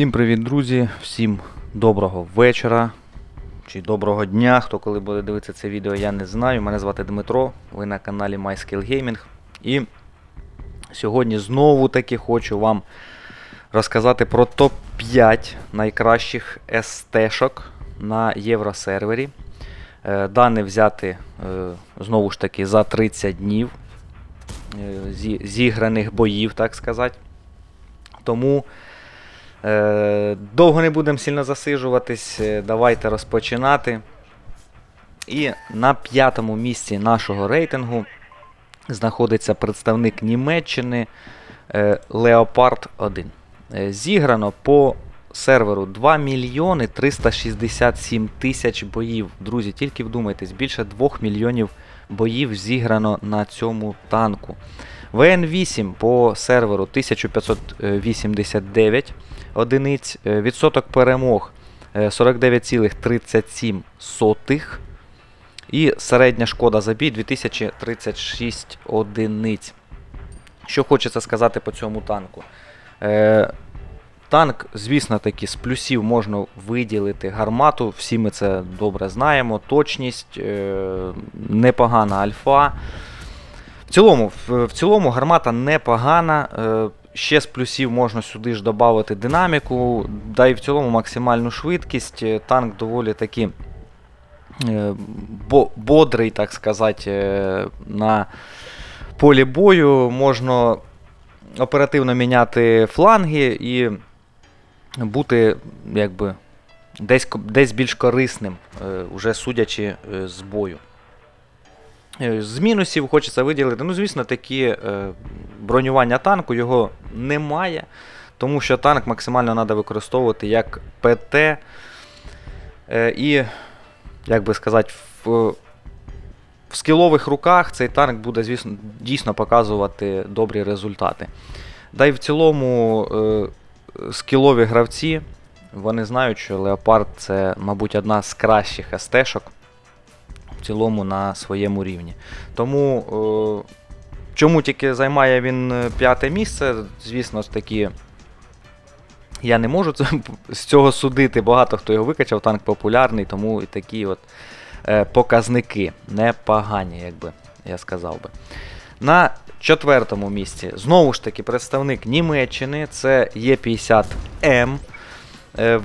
Всім привіт, друзі! Всім доброго вечора чи доброго дня. Хто коли буде дивитися це відео, я не знаю. Мене звати Дмитро, ви на каналі MySkill Gaming. І сьогодні знову таки хочу вам розказати про топ-5 найкращих СТ-шок на євросервері. Е, Дане взяти е, знову ж таки за 30 днів е, зіграних боїв, так сказати. Тому довго не будемо сильно засиджуватись. е, Давайте розпочинати. І на п'ятому місці нашого рейтингу знаходиться представник Німеччини е, Leopard 1. Е, Зіграно по серверу 2 мільйони 367 тисяч боїв. Друзі, тільки вдумайтесь, більше 2 мільйонів боїв зіграно на цьому танку. ВН8 по серверу 1589 одиниць, е, відсоток перемог е, 49,37 і середня шкода за бій 2036 одиниць. Що хочеться сказати по цьому танку? Е, танк, звісно таки, з плюсів можна виділити гармату, всі ми це добре знаємо. Точність, е, непогана альфа. В цілому, в, цілому гармата непогана. Е, ще з плюсів можна сюди ж додати динаміку, да і в цілому максимальну швидкість. Е, Танк доволі таки е, бо, бодрий, так сказати, на полі бою. Можна оперативно міняти фланги і бути якби, десь, десь більш корисним, уже судячи з бою. Е, З мінусів хочеться виділити. Ну, звісно, такі е, бронювання танку його немає, тому що танк максимально треба використовувати як ПТ. Е, і, як би сказати, в, в скілових руках цей танк буде, звісно, дійсно показувати добрі результати. Да й в цілому е, скілові гравці, вони знають, що Леопард це, мабуть, одна з кращих СТ-шок цілому на своєму рівні. Тому е, чому тільки займає він е, п'яте місце, звісно ж таки. Я не можу це, з цього судити. Багато хто його викачав, танк популярний, тому і такі от е, показники непогані, як би я сказав би. На четвертому місці знову ж таки представник Німеччини, це Є50М. Е,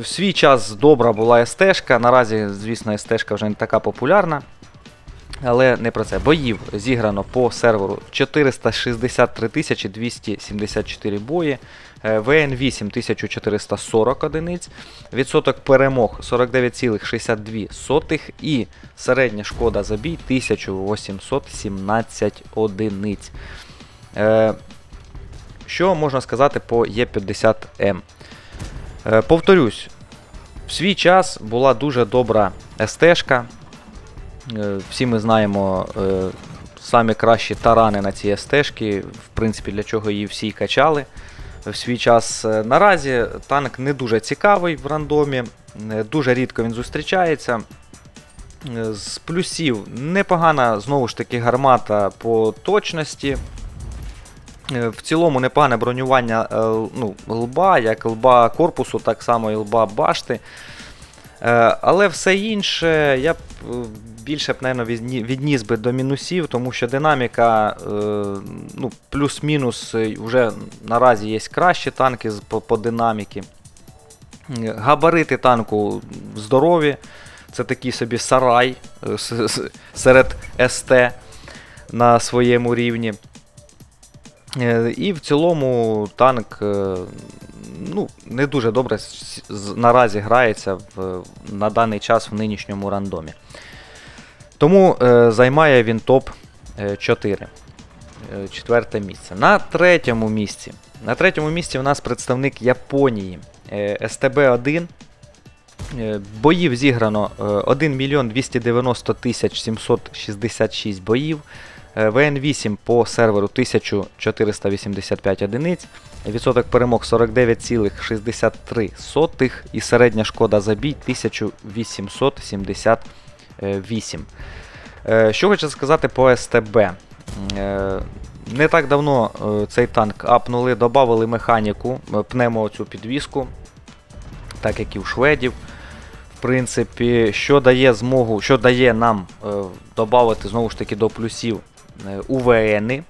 в- свій час добра була СТ-шка, наразі, звісно, СТ-шка вже не така популярна. Але не про це. Боїв зіграно по серверу 463 274 бої, е, ВН8 1440 одиниць, відсоток перемог 49,62 і середня шкода за бій 1817 одиниць. Е, Що можна сказати по Є50М? Е, Повторюсь, в свій час була дуже добра СТ-шка. Е, Всі ми знаємо е, самі кращі тарани на ці СТ-шки, в принципі, для чого її всі качали в свій час. Наразі танк не дуже цікавий в рандомі, дуже рідко він зустрічається. З плюсів непогана знову ж таки гармата по точності. Е, В цілому непогане бронювання е, ну, лба, як лба корпусу, так само і лба башти. Е, Але все інше я б більше б, напевно, відніс би до мінусів, тому що динаміка ну, плюс-мінус вже наразі є кращі танки по, по динаміки. Габарити танку здорові. Це такий собі сарай серед СТ на своєму рівні. Е, І в цілому танк е, ну, не дуже добре наразі грається в, на даний час в нинішньому рандомі. Тому е, займає він топ 4. Четверте місце. На третьому місці. На третьому місці у нас представник Японії е, СТБ-1. Е, Боїв зіграно е, 1 мільйон 290 тисяч 766 боїв. Е, ВН8 по серверу 1485 одиниць. Відсоток перемог 49,63 і середня шкода за бій 1878. Е, Що хочу сказати по СТБ. Е, не так давно цей танк апнули, додали механіку, пнемо цю підвіску, так як і в шведів. В принципі, що дає змогу, що дає нам додати знову ж таки до плюсів УВНи,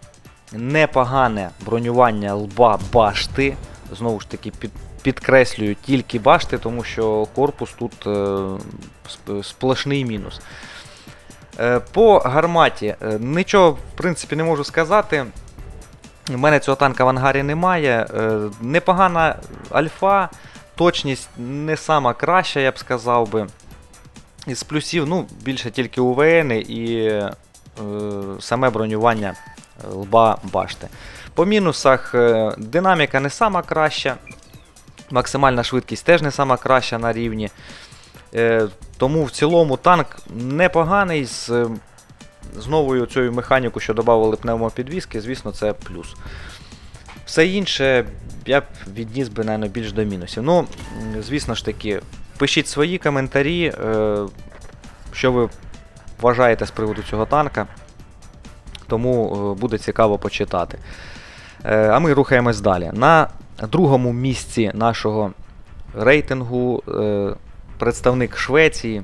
непогане бронювання лба башти. Знову ж таки, під, підкреслюю тільки башти, тому що корпус тут е, сплошний мінус. Е, По гарматі е, нічого, в принципі, не можу сказати. У мене цього танка в ангарі немає. Е, Непогана альфа, точність не сама краща, я б сказав би. Із плюсів, ну, більше тільки УВН і е, саме бронювання е, лба башти. По мінусах е, динаміка не сама краща, максимальна швидкість теж не сама краща на рівні. Е, тому в цілому танк непоганий з, е, з новою цією механікою, що додали пневмопідвіски, звісно, це плюс. Все інше я б відніс би, навіть, більш до мінусів. Ну, звісно ж таки, пишіть свої коментарі, е, що ви вважаєте з приводу цього танка. Тому е, буде цікаво почитати. Е, а ми рухаємось далі. На другому місці нашого рейтингу е, представник Швеції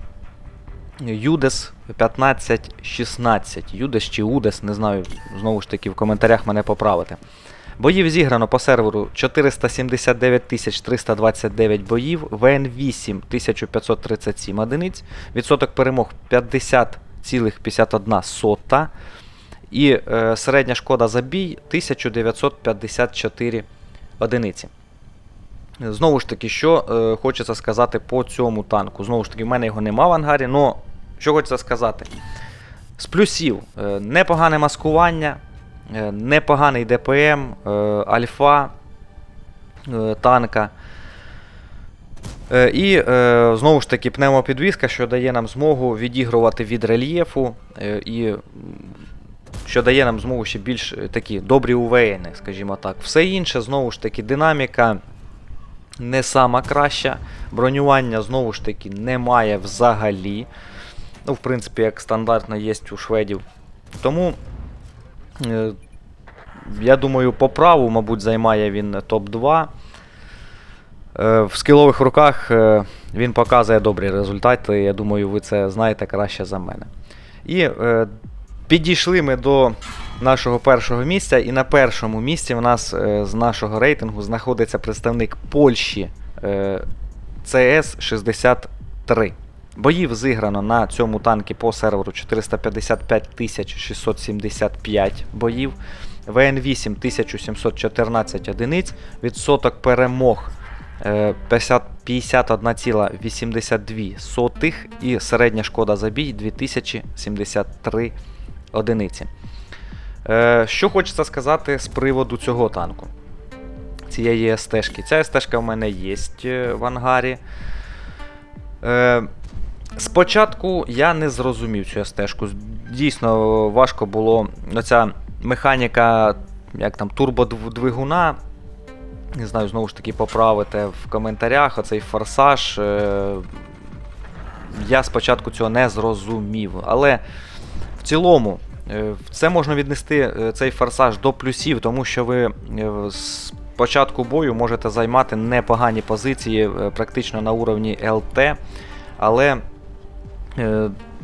Юдес 1516. Юдес чи Удес, не знаю, знову ж таки, в коментарях мене поправити. Боїв зіграно по серверу 479 329 боїв, ВН 8 1537 одиниць, відсоток перемог 50. 0,51. І е, середня шкода за бій 1954 одиниці. Знову ж таки, що е, хочеться сказати по цьому танку. Знову ж таки, в мене його нема в ангарі, але що хочеться сказати. З плюсів е, непогане маскування, е, непоганий ДПМ, е, альфа е, танка. Е, І е, знову ж таки пневмопідвізка, що дає нам змогу відігрувати від рельєфу, е, і що дає нам змогу ще більш такі добрі УВН, скажімо так. Все інше, знову ж таки, динаміка не сама краща. Бронювання знову ж таки немає взагалі. Ну, в принципі, як стандартно є у шведів. Тому, я думаю, по праву, мабуть, займає він топ-2. Е, В скілових руках е, він показує добрі результати. Я думаю, ви це знаєте краще за мене. І е, підійшли ми до нашого першого місця. І на першому місці в нас з нашого рейтингу знаходиться представник Польщі е, CS63. Боїв зіграно на цьому танкі по серверу 455 675 боїв. ВН8 1714 одиниць. Відсоток перемог 50 51,82 і середня шкода за бій 2073 одиниці. Е, Що хочеться сказати з приводу цього танку? Цієї СТ-шки. Ця СТ-шка в мене є е, в ангарі. Е, Спочатку я не зрозумів цю СТ-шку. Дійсно важко було оця механіка, як там, турбодвигуна. Не знаю, знову ж таки поправити в коментарях оцей форсаж. Е, я спочатку цього не зрозумів. Але в цілому, е, це можна віднести е, цей форсаж до плюсів, тому що ви з початку бою можете займати непогані позиції практично на уровні ЛТ. Але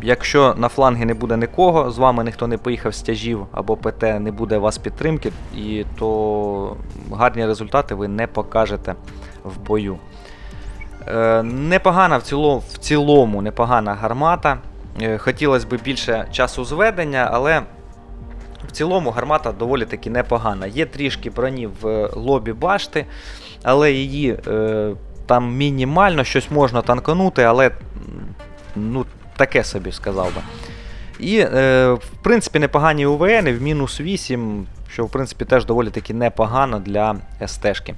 якщо на флангі не буде нікого, з вами ніхто не поїхав з тяжів або ПТ, не буде у вас підтримки, і то гарні результати ви не покажете в бою. Е, непогана в цілому, в цілому непогана гармата. Е, хотілося б більше часу зведення, але в цілому гармата доволі таки непогана. Є трішки броні в лобі башти, але її е, там мінімально щось можна танканути, але ну, таке собі сказав би. І, е, в принципі, непогані УВН в мінус 8, що в принципі теж доволі таки непогано для СТ-шки.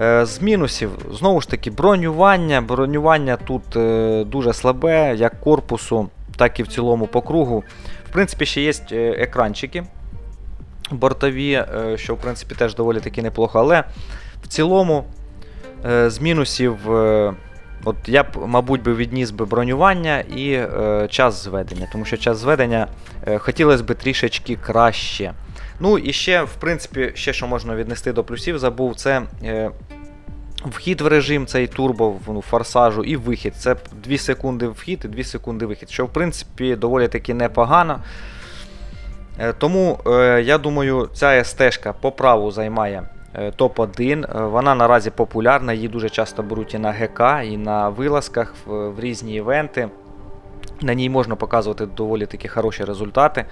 Е, З мінусів, знову ж таки, бронювання. Бронювання тут е, дуже слабе, як корпусу, так і в цілому по кругу. В принципі, ще є е, екранчики бортові, е, що в принципі теж доволі таки неплохо. Але в цілому, е, з мінусів, е, от я б, мабуть, би відніс би бронювання і е, час зведення, тому що час зведення е, хотілося б трішечки краще. Ну і ще, в принципі, ще що можна віднести до плюсів, забув, це е, вхід в режим цей турбо ну, форсажу і вихід. Це 2 секунди вхід і 2 секунди вихід, що в принципі доволі таки непогано. Е, Тому е, я думаю, ця СТ-шка по праву займає топ-1. Е, Вона наразі популярна, її дуже часто беруть і на ГК, і на вилазках в, різні івенти. На ній можна показувати доволі таки хороші результати.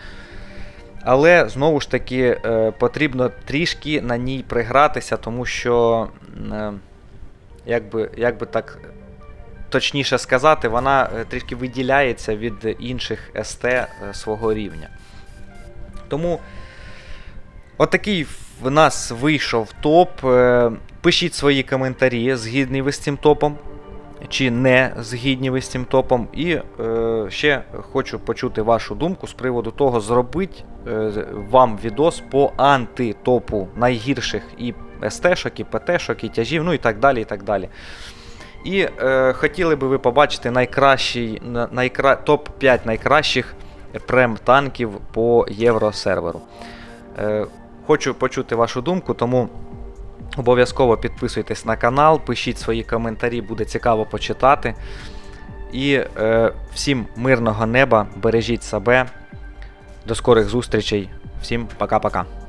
Але знову ж таки е, потрібно трішки на ній пригратися, тому що, е, як би, як би так точніше сказати, вона е, трішки виділяється від інших СТ е, свого рівня. Тому отакий в нас вийшов топ. Е, Пишіть свої коментарі, згідні ви з цим топом, чи не згідні ви з цим топом. І е, ще хочу почути вашу думку з приводу того, зробить е, вам відос по антитопу найгірших і СТ-шок, і ПТ-шок, і тяжів, ну і так далі. І так далі. І е, хотіли би ви побачити найкращий, найкра... топ-5 найкращих прем-танків по євросерверу. Е, хочу почути вашу думку, тому обов'язково підписуйтесь на канал, пишіть свої коментарі, буде цікаво почитати. І е, всім мирного неба, бережіть себе. До скорих зустрічей. Всім пока-пока.